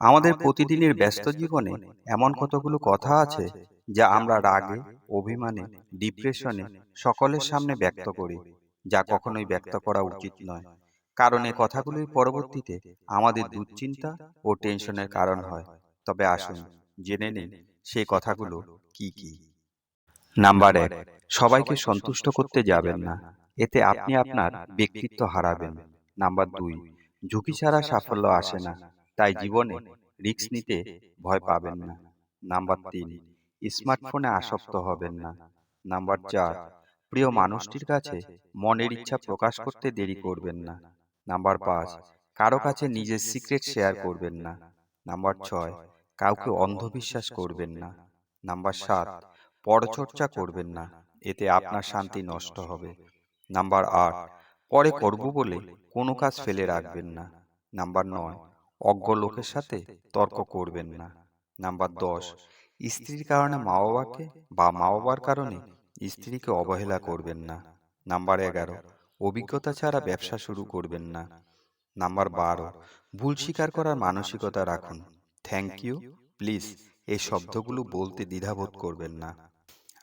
আমাদের প্রতিদিনের ব্যস্ত জীবনে এমন কতগুলো কথা আছে যা আমরা রাগে অভিমানে ডিপ্রেশনে সকলের সামনে ব্যক্ত করি যা কখনোই ব্যক্ত করা উচিত নয়। কারণ এই কথাগুলোই পরবর্তীতে আমাদের দুশ্চিন্তা ও টেনশনের কারণ হয়। তবে আসুন জেনে নিন সেই কথাগুলো কি কি নাম্বার এক সবাইকে সন্তুষ্ট করতে যাবেন না। এতে আপনি আপনার ব্যক্তিত্ব হারাবেন। নাম্বার দুই ঝুঁকি ছাড়া সাফল্য আসে না তাই জীবনে রিস্ক নিতে ভয় পাবেন না। নাম্বার তিন স্মার্টফোনে আসক্ত হবেন না। নাম্বার চার প্রিয় মানুষটির কাছে মনের ইচ্ছা প্রকাশ করতে দেরি করবেন না। নাম্বার পাঁচ কারও কাছে নিজের সিক্রেট শেয়ার করবেন না। নাম্বার ছয় কাউকে অন্ধবিশ্বাস করবেন না। নাম্বার সাত পরচর্চা করবেন না। এতে আপনার শান্তি নষ্ট হবে। নাম্বার আট পরে করব বলে কোনো কাজ ফেলে রাখবেন না। নাম্বার নয় অজ্ঞ লোকের সাথে তর্ক করবেন না। নাম্বার দশ, স্ত্রীর কারণে মা বাবাকে বা মা বাবার কারণে স্ত্রীকে অবহেলা করবেন না। নাম্বার এগারো, অভিজ্ঞতা ছাড়া ব্যবসা শুরু করবেন না। নাম্বার বারো, ভুল স্বীকার করার মানসিকতা রাখুন। থ্যাংক ইউ প্লিজ এই শব্দগুলো বলতে দ্বিধাবোধ করবেন না।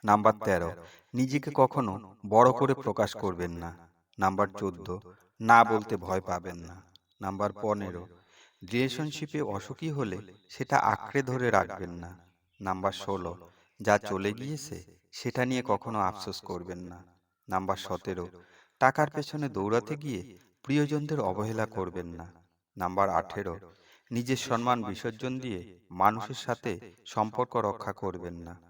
নাম্বার তেরো, নিজেকে কখনো বড় করে প্রকাশ করবেন না। নাম্বার চোদ্দ, না বলতে ভয় পাবেন না। নাম্বার পনেরো রিলেশনশিপে অসুখী হলে সেটা আঁকড়ে ধরে রাখবেন না। নাম্বার ষোলো, যা চলে গিয়েছে সেটা নিয়ে কখনো আফসোস করবেন না। নাম্বার সতেরো, টাকার পেছনে দৌড়াতে গিয়ে প্রিয়জনদের অবহেলা করবেন না। নাম্বার আঠেরো, নিজের সম্মান বিসর্জন দিয়ে মানুষের সাথে সম্পর্ক রক্ষা করবেন না।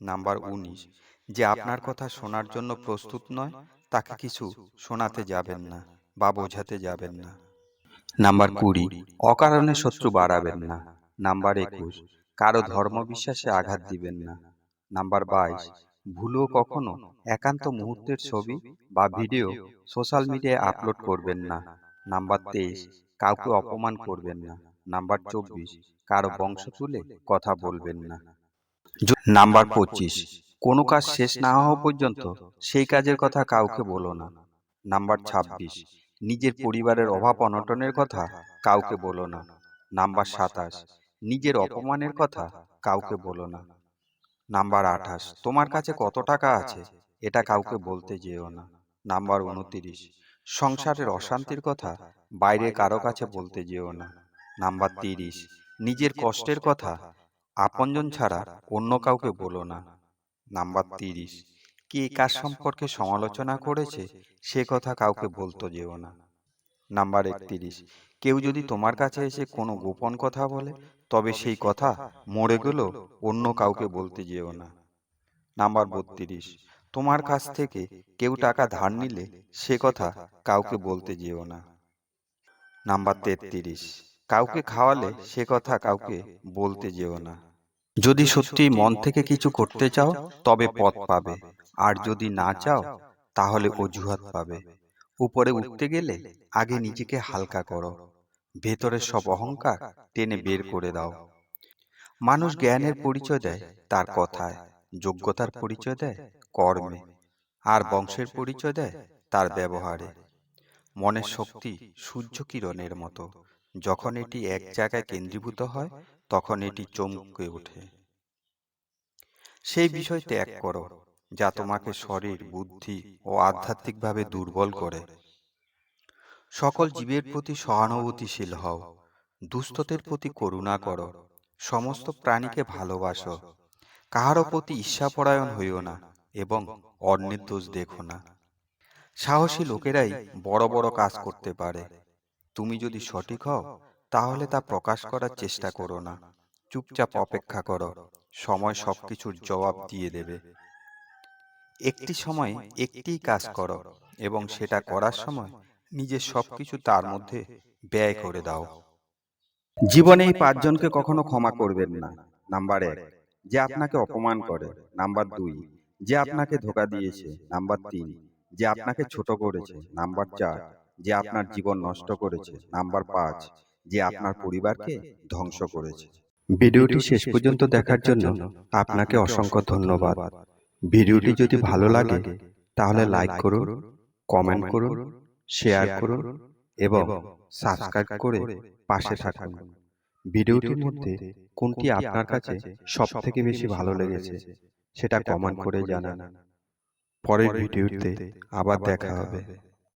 নাম্বার উনিশ, যে আপনার কথা শোনার জন্য প্রস্তুত নয়, তাকে কিছু শোনাতে যাবেন না বা বোঝাতে যাবেন না। নাম্বার কুড়ি, অকারণে শত্রু বাড়াবেন না। নাম্বার একুশ, কারও ধর্ম বিশ্বাসে আঘাত দিবেন না। নাম্বার বাইশ, ভুলেও কখনো একান্ত মুহূর্তের ছবি বা ভিডিও সোশ্যাল মিডিয়ায় আপলোড করবেন না। নাম্বার তেইশ, কাউকে অপমান করবেন না। নাম্বার চব্বিশ, কারও বংশ তুলে কথা বলবেন না। নাম্বার পঁচিশ, কোনো কাজ শেষ না হওয়া পর্যন্ত সেই কাজের কথা কাউকে বলো না। নাম্বার ছাব্বিশ নিজের পরিবারের অভাব অনটনের কথা কাউকে বলো না। নাম্বার সাতাশ। নিজের অপমানের কথা কাউকে বলো না। নাম্বার আঠাশ। তোমার কাছে কত টাকা আছে? এটা কাউকে বলতে যেও না। নাম্বার উনতিরিশ। সংসারের অশান্তির কথা বাইরে কারও কাছে বলতে যেও না। নাম্বার তিরিশ। নিজের কষ্টের কথা আপনজন ছাড়া অন্য কাউকে বলো না। নাম্বার তিরিশ। কে কার সম্পর্কে সমালোচনা করেছে সে কথা কাউকে বলতে যেও না। নাম্বার একত্রিশ কেউ যদি তোমার কাছে এসে কোনো গোপন কথা বলে তবে সেই কথা মরে গেলেও অন্য কাউকে বলতে যেও না। নাম্বার বত্রিশ তোমার কাছ থেকে কেউ টাকা ধার নিলে সে কথা কাউকে বলতে যেও না। নাম্বার তেত্রিশ কাউকে খাওয়ালে সে কথা কাউকে বলতে যেও না। যদি সত্যি মন থেকে কিছু করতে চাও তবে পথ পাবে আর যদি না চাও, তাহলে অজুহাত পাবে। উপরে উঠতে গেলে আগে নিজেকে হালকা করো। ভেতরের সব অহংকার টেনে বের করে দাও। মানুষ জ্ঞানের পরিচয় দেয়, তার কথায়। যোগ্যতার পরিচয় দেয়, কর্মে। আর বংশের পরিচয় দেয়, তার ব্যবহারে। মনের শক্তি সূর্য কিরণের মতো। যখন এটি এক জায়গায় কেন্দ্রীভূত হয়, তখন এটি চমকে ওঠে। সেই বিষয় ত্যাগ করো। যা তোমাকে শরীর, বুদ্ধি ও আধ্যাত্মিকভাবে দুর্বল করে। সকল জীবের প্রতি সহানুভূতিশীল হও, দুস্থদের প্রতি করুণা করো, সমস্ত প্রাণীকে ভালোবাসো, কাহারও প্রতি ঈর্ষাপরায়ণ হইও না এবং অন্যের দোষ দেখো না। সাহসী লোকেরাই বড় বড় কাজ করতে পারে। তুমি যদি সঠিক হও, তাহলে তা প্রকাশ করার চেষ্টা করো না। চুপচাপ অপেক্ষা করো, সময় সবকিছুর জবাব দিয়ে দেবে। একটি সময় একটি কাজ করো এবং সেটা করার সময় নিজের সবকিছু তার মধ্যে ব্যয় করে দাও। জীবনে এই পাঁচজনকে কখনো ক্ষমা করবেন না। নাম্বার এক যে আপনাকে অপমান করে। নাম্বার দুই যে আপনাকে ধোকা দিয়েছে। নাম্বার তিন যে আপনাকে ছোট করেছে। নাম্বার চার যে আপনার জীবন নষ্ট করেছে। নাম্বার পাঁচ যে আপনার পরিবারকে ধ্বংস করেছে। ভিডিওটি শেষ পর্যন্ত দেখার জন্য আপনাকে অসংখ্য ধন্যবাদ ভিডিওটি যদি ভালো লাগে তাহলে লাইক করুন কমেন্ট করুন শেয়ার করুন এবং সাবস্ক্রাইব করে পাশে থাকুন। ভিডিওটির মধ্যে কোনটি আপনার কাছে সব থেকে বেশি ভালো লেগেছে সেটা কমেন্ট করে জানান। পরের ভিডিওতে আবার দেখা হবে।